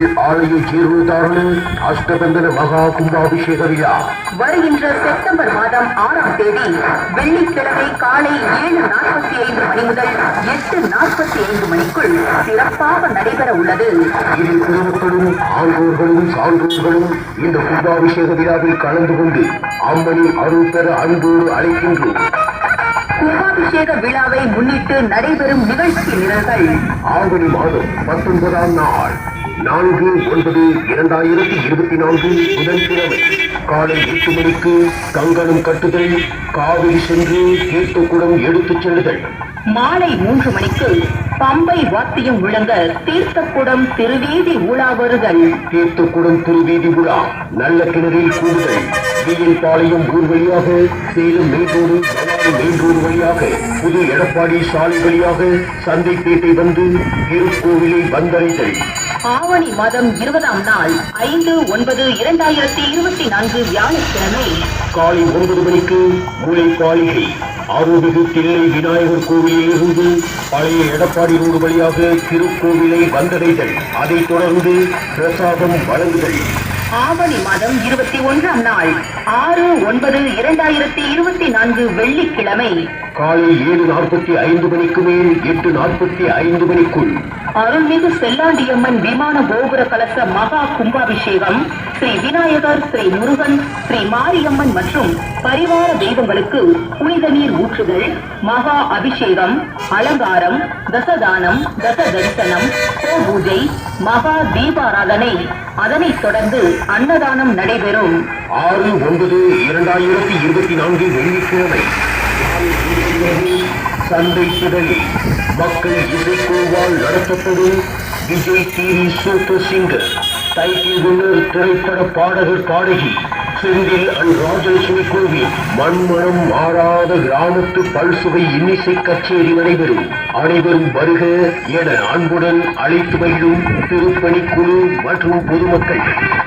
ஆலய ஜீர்ணோத்தாரண அஷ்டபந்தன மகா கும்பாபிஷேக விழா வருகின்ற செப்டம்பர் மாதம் ஆறாம் தேதி வெள்ளிக்கிழமை காலை ஏழு நாற்பத்தி ஐந்து மணி முதல் எட்டு நாற்பத்தி ஐந்து மணிக்குள் சிறப்பாக நடைபெற உள்ளது. இதில் பொதுமக்களும் ஆண்டோர்களும் சான்றோர்களும் இந்த கும்பாபிஷேக விழாவில் கலந்து கொண்டு அம்மனின் அருள் பெற அன்போடு அழைக்கின்றோம். கும்பாபிஷேக விழாவை முன்னிட்டு நடைபெறும் நிகழ்ச்சி நிரல்கள். ஆவணி மாதம் பத்தொன்பதாம் நாள். நான்கு ஒன்பது இரண்டாயிரத்தி இருபத்தி நான்கு புதன்கிழமை காலை எட்டு மணிக்கு கங்கணம் கட்டுதல் காவிரி சென்று தீர்த்தக்குடம் எடுத்துச் செல்லுதல். மாலை மூன்று மணிக்கு பம்பை வாத்தியம் முழங்க தீர்த்தக்குடம் திருவேதி உலாவருகள் தீர்த்தக்குடம் திருவீதி விழா நல்ல கிணறில் கூடுதல். வெயில் பாளையம் ஊர் வழியாக சேலம் மணாலி மெயின் ரோடு வழியாக புது எடப்பாடி சாலை வழியாக சந்தைப்பேட்டை வந்து திருக்கோவிலை வந்தடைதல். ஆவணி மாதம் இருபதாம் நாள் ஐந்து ஒன்பது இரண்டாயிரத்தி இருபத்தி நான்கு வியாழக்கிழமை. காலை ஒன்பது மணிக்கு முளைப்பாலிகை அருள்மிகு தில்லை விநாயகர் கோவிலில் இருந்து பழைய எடப்பாடி ரோடு வழியாக திருக்கோவிலை வந்தடைதல். அதைத் தொடர்ந்து பிரசாதம் வழங்குதல். ஆவணி மாதம் இருபத்தி ஒன்றாம் நாள் ஆறு ஒன்பது இரண்டாயிரத்தி இருபத்தி நான்கு வெள்ளிக்கிழமை. காலை ஏழு நாற்பத்தி ஐந்து மணிக்கு மேல் எட்டு நாற்பத்தி ஐந்து மணிக்குள். அருள்மிகு செல்லாண்டியம்மன் விமான கோபுர கலச மகா கும்பாபிஷேகம் ஸ்ரீ விநாயகர் ஸ்ரீ முருகன் ஸ்ரீ மாரியம்மன் மற்றும் பரிவார தெய்வங்களுக்கு புனித நீர் ஊற்றுதல் மகா அபிஷேகம் அலங்காரம் தசதானம் தச தரிசனம் பூஜை மகா தீபாராதனை. அதனைத் தொடர்ந்து அன்னதானம் நடைபெறும். ஆறு ஒன்பது இரண்டாயிரத்தி இருபத்தி நான்கு வெள்ளிக்கிழமை. சந்தை திடலில் மக்கள் இசைக்குழுவால் நடத்தப்படும் Vijay TV super singer title winner திரைப்பட பாடகர் பாடகி செந்தில் அண்ட் ராஜலட்சுமி கோவில் மண்மணம் மாறாத கிராமத்து பல்சுவை இன்னிசை கச்சேரி நடைபெறும். அனைவரும் வருக என அன்புடன் அழைத்து மகிழும் திருப்பணிக்குழு மற்றும் பொதுமக்கள்.